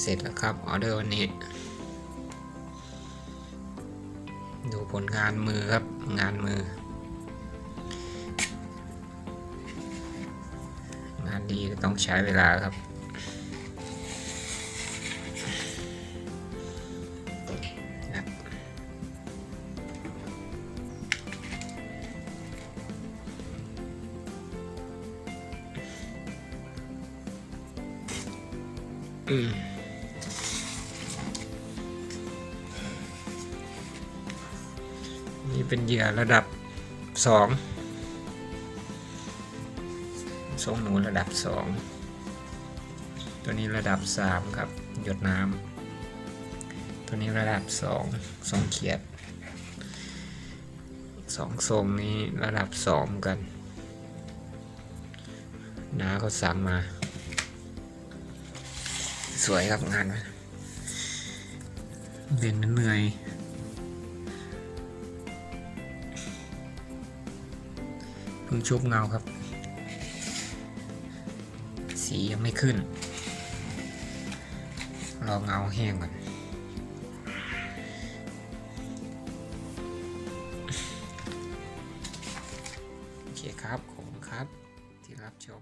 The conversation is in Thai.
เสร็จแล้วครับออเดอร์วันนี้ ดูผลงานมือครับงานมือ งานดีต้องใช้เวลาครับครั นี่เป็นเหยื่อระดับสองทรงหนูระดับสองตัวนี้ระดับสามครับ หยดน้ำตัวนี้ระดับสองสองเขียดสองทรงนี้ระดับสองกันน้าเขาสั่งมา สวยครับงานมันเล่นเหนื่อย พิ่งชุบเงาครับ สียังไม่ขึ้น รอเงาแห้งก่อนโอเคครับ ขอบคุณครับที่รับชม